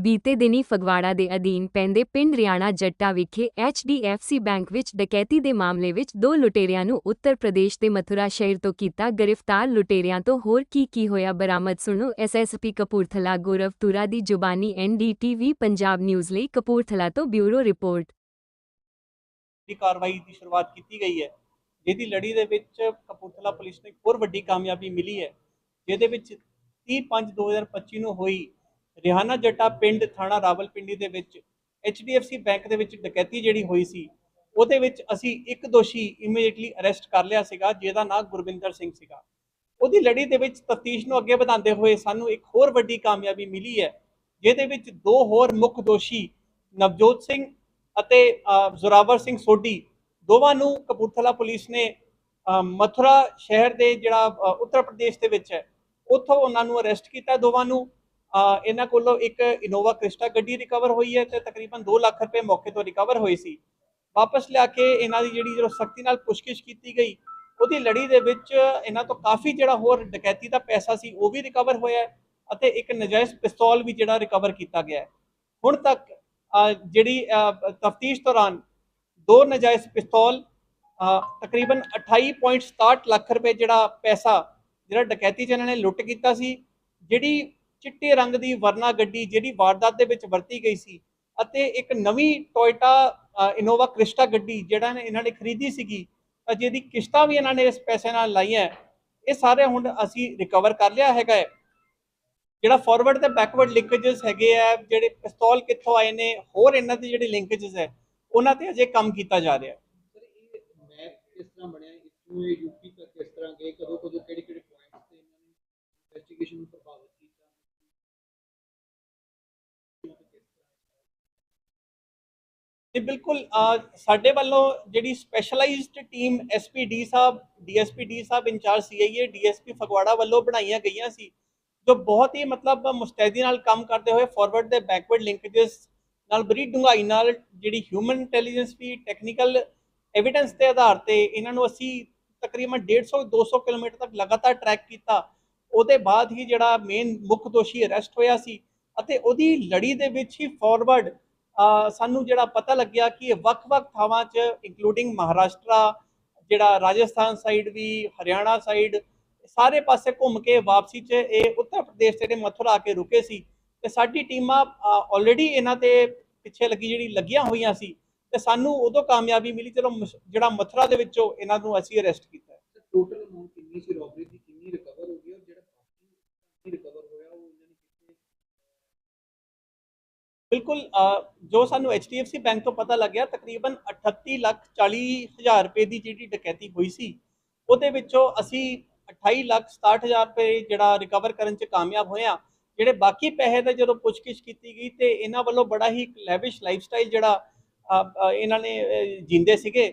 ਬੀਤੇ ਦਿਨੀ ਫਗਵਾੜਾ ਦੇ ਅਧੀਨ ਪੈਂਦੇ ਪਿੰਡ ਰਿਆਣਾ ਜੱਟਾ ਵਿਖੇ ਐਚਡੀਐਫਸੀ ਬੈਂਕ ਵਿੱਚ ਡਕੈਤੀ ਦੇ ਮਾਮਲੇ ਵਿੱਚ ਦੋ ਲੁਟੇਰਿਆਂ ਨੂੰ ਉੱਤਰ ਪ੍ਰਦੇਸ਼ ਦੇ ਮਥੁਰਾ ਸ਼ਹਿਰ ਤੋਂ ਕੀਤਾ ਗ੍ਰਿਫਤਾਰ। ਲੁਟੇਰਿਆਂ ਤੋਂ ਹੋਰ ਕੀ ਕੀ ਹੋਇਆ ਬਰਾਮਦ ਸੁਣੋ ਐਸਐਸਪੀ ਕਪੂਰਥਲਾ, ਗੌਰਵ ਤੁਰਾ ਦੀ ਜ਼ੁਬਾਨੀ ਐਨਡੀਟੀਵੀ ਪੰਜਾਬ ਨਿਊਜ਼ ਲਈ ਕਪੂਰਥਲਾ ਤੋਂ ਬਿਊਰੋ ਰਿਪੋਰਟ। ਦੀ ਕਾਰਵਾਈ ਦੀ ਸ਼ੁਰੂਆਤ ਕੀਤੀ ਗਈ ਹੈ, ਜਿਹਦੀ ਲੜੀ ਦੇ ਵਿੱਚ ਕਪੂਰਥਲਾ ਪੁਲਿਸ ਨੂੰ ਇੱਕ ਹੋਰ ਵੱਡੀ ਕਾਮਯਾਬੀ ਮਿਲੀ ਹੈ, ਜਿਹਦੇ ਵਿੱਚ 30/5/2025 ਨੂੰ ਹੋਈ ਰਿਹਾਨਾ ਜੱਟਾ ਪਿੰਡ ਥਾਣਾ ਰਾਵਲਪਿੰਡੀ ਦੇ ਵਿੱਚ HDFC ਬੈਂਕ ਦੇ ਵਿੱਚ ਡਕੈਤੀ ਜਿਹੜੀ ਹੋਈ ਸੀ, ਉਹਦੇ ਵਿੱਚ ਅਸੀਂ ਇੱਕ ਦੋਸ਼ੀ ਇਮੀਡੀਏਟਲੀ ਅਰੈਸਟ ਕਰ ਲਿਆ ਸੀਗਾ, ਜਿਹਦਾ ਨਾਮ ਗੁਰਵਿੰਦਰ ਸਿੰਘ ਸੀਗਾ। ਉਹਦੀ ਲੜੀ ਦੇ ਵਿੱਚ ਤਫਤੀਸ਼ ਨੂੰ ਅੱਗੇ ਵਧਾਉਂਦੇ ਹੋਏ ਸਾਨੂੰ ਇੱਕ ਹੋਰ ਵੱਡੀ ਕਾਮਯਾਬੀ ਮਿਲੀ ਹੈ, ਜਿਹਦੇ ਵਿੱਚ ਦੋ ਹੋਰ ਮੁੱਖ ਦੋਸ਼ੀ ਨਵਜੋਤ ਸਿੰਘ ਅਤੇ ਜ਼ੋਰਾਵਰ ਸਿੰਘ ਸੋਢੀ, ਦੋਵਾਂ ਨੂੰ ਕਪੂਰਥਲਾ ਪੁਲਿਸ ਨੇ ਮਥੁਰਾ ਸ਼ਹਿਰ ਦੇ ਜਿਹੜਾ ਉੱਤਰ ਪ੍ਰਦੇਸ਼ ਦੇ ਵਿੱਚ ਹੈ, ਉੱਥੋਂ ਉਹਨਾਂ ਨੂੰ ਅਰੈਸਟ ਕੀਤਾ ਦੋਵਾਂ ਨੂੰ। ਇਹਨਾਂ ਕੋਲੋਂ ਇੱਕ ਇਨੋਵਾ ਕ੍ਰਿਸਟਾ ਗੱਡੀ ਰਿਕਵਰ ਹੋਈ ਹੈ ਤੇ ਤਕਰੀਬਨ 2 ਲੱਖ ਰੁਪਏ ਮੌਕੇ ਤੋਂ ਰਿਕਵਰ ਹੋਏ ਸੀ। ਵਾਪਸ ਲਿਆ ਕੇ ਇਹਨਾਂ ਦੀ ਜਿਹੜੀ ਜਦੋਂ ਸਖਤੀ ਨਾਲ ਪੁੱਛਗਿੱਛ ਕੀਤੀ ਗਈ ਉਹਦੀ ਲੜੀ ਦੇ ਵਿੱਚ ਇਹਨਾਂ ਤੋਂ ਕਾਫੀ ਜਿਹੜਾ ਹੋਰ ਡਕੈਤੀ ਦਾ ਪੈਸਾ ਸੀ ਉਹ ਵੀ ਰਿਕਵਰ ਹੋਇਆ ਅਤੇ ਇੱਕ ਨਜਾਇਜ਼ ਪਿਸਤੌਲ ਵੀ ਜਿਹੜਾ ਰਿਕਵਰ ਕੀਤਾ ਗਿਆ ਹੁਣ ਤੱਕ ਜਿਹੜੀ ਤਫਤੀਸ਼ ਦੌਰਾਨ ਦੋ ਨਜਾਇਜ਼ ਪਿਸਤੌਲ ਅ, ਤਕਰੀਬਨ 28.67 ਲੱਖ ਰੁਪਏ ਜਿਹੜਾ ਪੈਸਾ ਜਿਹੜਾ ਡਕੈਤੀ ਚ ਇਹਨਾਂ ਨੇ ਲੁੱਟ ਕੀਤਾ ਸੀ ਜਿਹੜੀ ਚਿੱਟੇ ਰੰਗ ਦੀ ਵਰਨਾ ਗੱਡੀ ਜਿਹੜੀ ਵਾਰਦਾਤ ਦੇ ਵਿੱਚ ਵਰਤੀ ਗਈ ਸੀ ਅਤੇ ਇੱਕ ਨਵੀਂ ਟੋਇਟਾ ਇਨੋਵਾ ਕ੍ਰਿਸਟਾ ਗੱਡੀ ਜਿਹੜਾ ਇਹਨਾਂ ਨੇ ਖਰੀਦੀ ਸੀਗੀ ਜਿਹਦੀ ਕਿਸ਼ਤਾਂ ਵੀ ਇਹਨਾਂ ਨੇ ਇਸ ਪੈਸੇ ਨਾਲ ਲਾਈਆਂ। ਇਹ ਸਾਰੇ ਹੁਣ ਅਸੀਂ ਰਿਕਵਰ ਕਰ ਲਿਆ ਹੈਗਾ ਹੈ। ਜਿਹੜਾ ਫਾਰਵਰਡ ਤੇ ਬੈਕਵਰਡ ਲਿੰਕੇजेस ਹੈਗੇ ਆ, ਜਿਹੜੇ ਪਿਸਤੌਲ ਕਿੱਥੋਂ ਆਏ ਨੇ, ਹੋਰ ਇਹਨਾਂ ਦੇ ਜਿਹੜੇ ਲਿੰਕੇजेस ਹੈ, ਉਹਨਾਂ ਤੇ ਅਜੇ ਕੰਮ ਕੀਤਾ ਜਾ ਰਿਹਾ ਇਹ ਯੂਪੀ ਤੱਕ ਕਿਸ ਤਰ੍ਹਾਂ ਗਏ? ਕਦੋਂ ਕਦੋਂ ਕਿਹੜੇ ਕਿਹੜੇ ਪੁਆਇੰਟਸ ਤੇ ਇਹਨਾਂ ਨੇ ਇਨਵੈਸਟੀਗੇਸ਼ਨ ਨੂੰ ਪ੍ਰਭਾਵਿਤ ਕੀਤਾ? ਤੇ ਬਿਲਕੁਲ ਸਾਡੇ ਵੱਲੋਂ ਜਿਹੜੀ ਸਪੈਸ਼ਲਾਈਜ਼ਡ ਟੀਮ ਐਸਪੀਡੀ ਸਾਹਿਬ DSPD Sahib in charge CIA DSP Phagwara ਵੱਲੋਂ ਬਣਾਈਆਂ ਗਈਆਂ ਸੀ, ਜੋ ਬਹੁਤ ਹੀ ਮਤਲਬ ਮੁਸਤੈਦੀ ਨਾਲ ਕੰਮ ਕਰਦੇ ਹੋਏ ਫਾਰਵਰਡ ਦੇ ਬੈਕਵਰਡ ਲਿੰਕੇजेस ਨਾਲ ਬੜੀ ਡੂੰਘਾਈ ਨਾਲ ਜਿਹੜੀ ਹਿਊਮਨ ਇੰਟੈਲੀਜੈਂਸ ਵੀ ਟੈਕਨੀਕਲ ਐਵੀਡੈਂਸ ਦੇ ਆਧਾਰ ਤੇ ਇਹਨਾਂ ਨੂੰ ਅਸੀਂ ਤਕਰੀਬਨ 150 200 ਕਿਲੋਮੀਟਰ ਤੱਕ ਲਗਾਤਾਰ ਟਰੈਕ ਕੀਤਾ, ਉਹਦੇ ਬਾਅਦ ਹੀ ਜਿਹੜਾ ਮੇਨ ਮੁੱਖ ਦੋਸ਼ੀ ਅਰੈਸਟ ਹੋਇਆ ਸੀ, ਅਤੇ ਉਹਦੀ ਲੜੀ ਦੇ ਵਿੱਚ ਹੀ ਫਾਰਵਰਡ ਸਾਨੂੰ ਜਿਹੜਾ ਪਤਾ ਲੱਗਿਆ ਕਿ ਇਹ ਵੱਖ-ਵੱਖ ਥਾਵਾਂ 'ਚ ਇੰਕਲੂਡਿੰਗ ਮਹਾਰਾਸ਼ਟਰਾ, ਜਿਹੜਾ ਰਾਜਸਥਾਨ ਸਾਈਡ ਵੀ, ਹਰਿਆਣਾ ਸਾਈਡ ਸਾਰੇ ਪਾਸੇ ਘੁੰਮ ਕੇ ਵਾਪਸੀ 'ਚ ਇਹ ਉੱਤਰ ਪ੍ਰਦੇਸ਼ ਦੇ ਮਥੁਰਾ ਆ ਕੇ ਰੁਕੇ ਸੀ। ਤੇ ਸਾਡੀ ਟੀਮਾਂ ਆਲਰੇਡੀ ਇਹਨਾਂ ਤੇ ਪਿੱਛੇ ਲੱਗੀ, ਜਿਹੜੀ ਲੱਗੀਆਂ ਹੋਈਆਂ ਸੀ। ਤੇ ਸਾਨੂੰ ਉਦੋਂ ਕਾਮਯਾਬੀ ਮਿਲੀ ਚਲੋ ਜਿਹੜਾ ਮਥੁਰਾ ਦੇ ਵਿੱਚੋਂ ਇਹਨਾਂ ਨੂੰ ਅਸੀਂ ਅਰੈਸਟ ਕੀਤਾ। ਟੋਟਲ ਅਮਾਉਂਟ ਕਿੰਨੀ ਸੀ ਰੋਬਰੀ ਦੀ ਕਿੰਨੀ ਰਿਕਵਰ ਹੋ ਗਈ ਔਰ ਜਿਹੜਾ ਬਾਕੀ ਰਿਕਵਰ ਹੋਇਆ ਉਹ ਇਹਨਾਂ ਨੇ ਕਿੱਥੇ ਬਿਲਕੁਲ ਜੋ ਸਾਨੂੰ HDFC ਬੈਂਕ ਤੋਂ ਪਤਾ ਲੱਗਿਆ ਤਕਰੀਬਨ 38 ਲੱਖ 40 ਹਜ਼ਾਰ ਰੁਪਏ ਦੀ ਜਿਹੜੀ ਡਕੈਤੀ ਹੋਈ ਸੀ ਉਹਦੇ ਵਿੱਚੋਂ ਅਸੀਂ 28 ਲੱਖ 67 ਹਜ਼ਾਰ ਰੁਪਏ ਜਿਹੜਾ ਰਿਕਵਰ ਕਰਨ 'ਚ ਕਾਮਯਾਬ ਹੋਏ ਹਾਂ ਜਿਹੜੇ ਬਾਕੀ ਪੈਸੇ ਦਾ ਜਦੋਂ ਪੁੱਛਗਿੱਛ ਕੀਤੀ ਗਈ ਤੇ ਇਹਨਾਂ ਵੱਲੋਂ ਬੜਾ ਹੀ ਲੈਵਿਸ਼ ਲਾਈਫਸਟਾਈਲ ਜਿਹੜਾ ਇਹਨਾਂ ਨੇ ਅ, ਜੀਂਦੇ ਸੀਗੇ।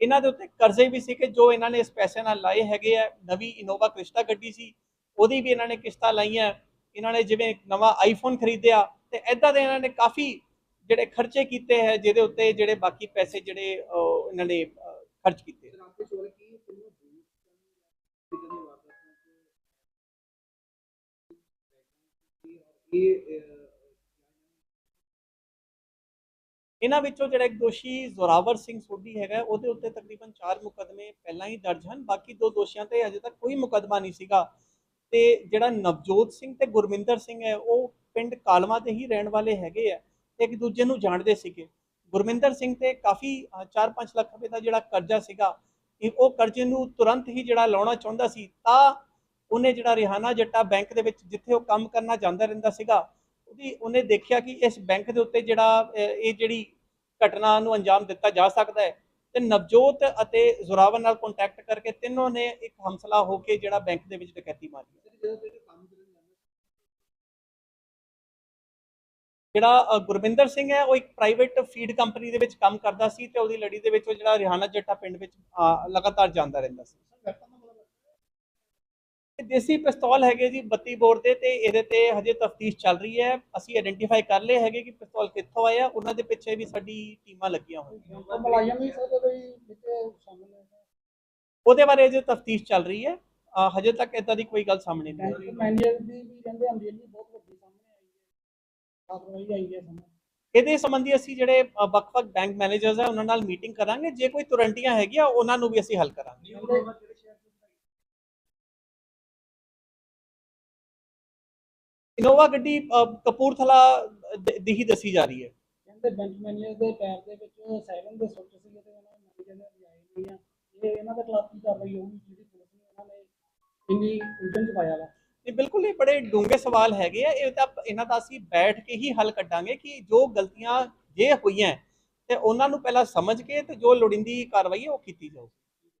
ਇਹਨਾਂ ਦੇ ਉੱਤੇ ਕਰਜ਼ੇ ਵੀ ਸੀ ਕਿ ਜੋ ਇਹਨਾਂ ਨੇ ਇਸ ਪੈਸੇ ਨਾਲ ਲਾਏ ਹੈਗੇ ਆ। ਨਵੀਂ ਇਨੋਵਾ ਕ੍ਰਿਸਟਾ ਗੱਡੀ ਸੀ ਉਹਦੀ ਵੀ ਇਹਨਾਂ ਨੇ ਕਿਸ਼ਤਾਂ ਲਾਈਆਂ। ਇਹਨਾਂ ਨੇ ਜਿਵੇਂ ਨਵਾਂ ਆਈਫੋਨ ਖਰੀਦਿਆ ਤੇ ਐਦਾਂ ਦੇ ਇਹਨਾਂ ਨੇ ਕਾਫੀ ਜਿਹੜੇ ਖਰਚੇ ਕੀਤੇ ਹੈ ਜਿਹਦੇ ਉੱਤੇ ਜਿਹੜੇ ਬਾਕੀ ਪੈਸੇ ਜਿਹੜੇ ਇਹਨਾਂ ਨੇ ਖਰਚ ਕੀਤੇ ਇਹਨਾਂ ਵਿੱਚੋਂ ਜਿਹੜਾ ਇੱਕ ਦੋਸ਼ੀ ਜ਼ੋਰਾਵਰ ਸਿੰਘ ਸੋਢੀ ਹੈਗਾ ਉਹਦੇ ਉੱਤੇ ਤਕਰੀਬਨ 4 ਮੁਕਦਮੇ ਪਹਿਲਾਂ ਹੀ ਦਰਜ ਹਨ। ਬਾਕੀ ਦੋ ਦੋਸ਼ੀਆਂ ਤੇ ਅਜੇ ਤੱਕ ਕੋਈ ਮੁਕਦਮਾ ਨਹੀਂ ਸੀਗਾ। ਤੇ ਜਿਹੜਾ ਨਵਜੋਤ ਸਿੰਘ ਤੇ ਗੁਰਮਿੰਦਰ ਸਿੰਘ ਹੈ ਉਹ ਪਿੰਡ ਕਾਲਮਾ ਦੇ ਹੀ ਰਹਿਣ ਵਾਲੇ ਹੈਗੇ ਆ ਇੱਕ ਦੂਜੇ ਨੂੰ ਜਾਣਦੇ ਸੀਗੇ। ਗੁਰਮਿੰਦਰ ਸਿੰਘ ਤੇ ਕਾਫੀ 4-5 ਲੱਖ ਰੁਪਏ ਦਾ ਜਿਹੜਾ ਕਰਜ਼ਾ ਸੀਗਾ ਉਹ ਕਰਜ਼ੇ ਨੂੰ ਤੁਰੰਤ ਹੀ ਜਿਹੜਾ ਲਾਉਣਾ ਚਾਹੁੰਦਾ ਸੀ, ਤਾਂ ਉਹਨੇ ਜਿਹੜਾ ਰਿਹਾਨਾ ਜੱਟਾ ਬੈਂਕ ਦੇ ਵਿੱਚ ਜਿੱਥੇ ਉਹ ਕੰਮ ਕਰਨਾ ਜਾਂਦਾ ਰਹਿੰਦਾ ਸੀਗਾ, ਉਹਦੀ, ਉਹਨੇ ਦੇਖਿਆ ਕਿ ਇਸ ਬੈਂਕ ਦੇ ਉੱਤੇ ਜਿਹੜਾ ਇਹ ਜਿਹੜੀ ਘਟਨਾ ਨੂੰ ਅੰਜਾਮ ਦਿੱਤਾ ਜਾ ਸਕਦਾ ਹੈ ਤੇ ਨਵਜੋਤ ਅਤੇ ਜ਼ੋਰਾਵਰ ਨਾਲ ਕੰਟੈਕਟ ਕਰਕੇ ਤਿੰਨੋਂ ਨੇ ਇੱਕ ਹਮਸਲਾ ਹੋ ਕੇ ਜਿਹੜਾ ਬੈਂਕ ਦੇ ਵਿੱਚ ਡਕੈਤੀ ਮਾਰੀ ਜਿਹੜਾ ਗੁਰਵਿੰਦਰ ਸਿੰਘ ਹੈ ਉਹ ਇੱਕ ਪ੍ਰਾਈਵੇਟ ਫੀਡ ਕੰਪਨੀ ਦੇ ਵਿੱਚ ਕੰਮ ਕਰਦਾ ਸੀ ਤੇ ਉਹਦੀ ਲੜੀ ਦੇ ਵਿੱਚ ਉਹ ਜਿਹੜਾ ਰਿਹਾਨਾ ਜੱਟਾ ਪਿੰਡ ਵਿੱਚ ਲਗਾਤਾਰ ਜਾਂਦਾ ਰਹਿੰਦਾ ਸੀ। ਇਹ ਦੇਸੀ ਪਿਸਤੌਲ ਹੈਗੇ ਜੀ 32 ਬੋਰ ਦੇ ਤੇ ਇਹਦੇ ਤੇ ਹਜੇ ਤਫਤੀਸ਼ ਚੱਲ ਰਹੀ ਹੈ। ਅਸੀਂ ਆਇਡੈਂਟੀਫਾਈ ਕਰ ਲਏ ਹੈਗੇ ਕਿ ਪਿਸਤੌਲ ਕਿੱਥੋਂ ਆਇਆ ਉਹਨਾਂ ਦੇ ਪਿੱਛੇ ਵੀ ਸਾਡੀ ਟੀਮਾਂ ਲੱਗੀਆਂ ਹੋਈਆਂ। ਉਹ ਮਲਾਜ਼ਮ ਵੀ ਸਰ ਕੋਈ ਵਿੱਚ ਸ਼ਾਮਲ ਹੈ ਉਹਦੇ ਬਾਰੇ ਅਜੇ ਤਫਤੀਸ਼ ਚੱਲ ਰਹੀ ਹੈ। ਹਜੇ ਤੱਕ ਇਦਾਂ ਦੀ ਕੋਈ ਗੱਲ ਸਾਹਮਣੇ ਨਹੀਂ ਆਈ। ਮੈਨੇਜਰ ਦੀ ਵੀ ਕਹਿੰਦੇ ਹੁੰਦੀ ਹੈ ਬਹੁਤ ਕਾਰਵਾਈ ਆਈ ਹੈ ਸਾਨੂੰ ਇਹਦੇ ਸੰਬੰਧੀ ਅਸੀਂ ਜਿਹੜੇ ਵੱਖ-ਵੱਖ ਬੈਂਕ ਮੈਨੇਜਰਸ ਆ ਉਹਨਾਂ ਨਾਲ ਮੀਟਿੰਗ ਕਰਾਂਗੇ। ਜੇ ਕੋਈ ਤੁਰੰਟੀਆਂ ਹੈਗੀਆਂ ਉਹਨਾਂ ਨੂੰ ਵੀ ਅਸੀਂ ਹੱਲ ਕਰਾਂਗੇ। ਇਨੋਵਾ ਗੱਡੀ ਕਪੂਰਥਲਾ ਦ- ਹੀ ਦੱਸੀ ਜਾ ਰਹੀ ਹੈ। ਕਹਿੰਦੇ ਬੈਂਕ ਮੈਨੇਜਰ ਦੇ ਪੈਰ ਦੇ ਵਿੱਚ ਸਾਇਰਨ ਦੇ ਸੁੱਟ ਸੀ ਤੇ ਉਹਨਾਂ ਨੇ ਮੈਨੇਜਰ ਨੇ ਲਿਆਏ ਨਹੀਂ ਆ। ਇਹ ਇਹਨਾਂ ਦੇ ਖਿਲਾਫ ਕੀ ਕਾਰਵਾਈ ਹੋਊਗੀ ਜਿਹੜੀ ਪੁਲਿਸ ਨੇ ਉਹਨਾਂ ਨੇ ਇੰਨੀ ਉਲਝਣ ਚ ਪਾਇਆ ਵਾ? ਇਹ ਬਿਲਕੁਲ ਇਹ ਬੜੇ ਡੂੰਘੇ ਸਵਾਲ ਹੈਗੇ ਆ, ਇਹ ਤਾਂ ਇਹਨਾਂ ਦਾ ਅਸੀਂ ਬੈਠ ਕੇ ਹੀ ਹੱਲ ਕੱਢਾਂਗੇ ਕਿ ਜੋ ਗਲਤੀਆਂ ਜੇ ਹੋਈਆਂ ਤੇ ਉਹਨਾਂ ਨੂੰ ਪਹਿਲਾਂ ਸਮਝ ਕੇ ਤੇ ਜੋ ਲੋੜੀਂਦੀ ਕਾਰਵਾਈ ਹੈ ਉਹ ਕੀਤੀ ਜਾਊ।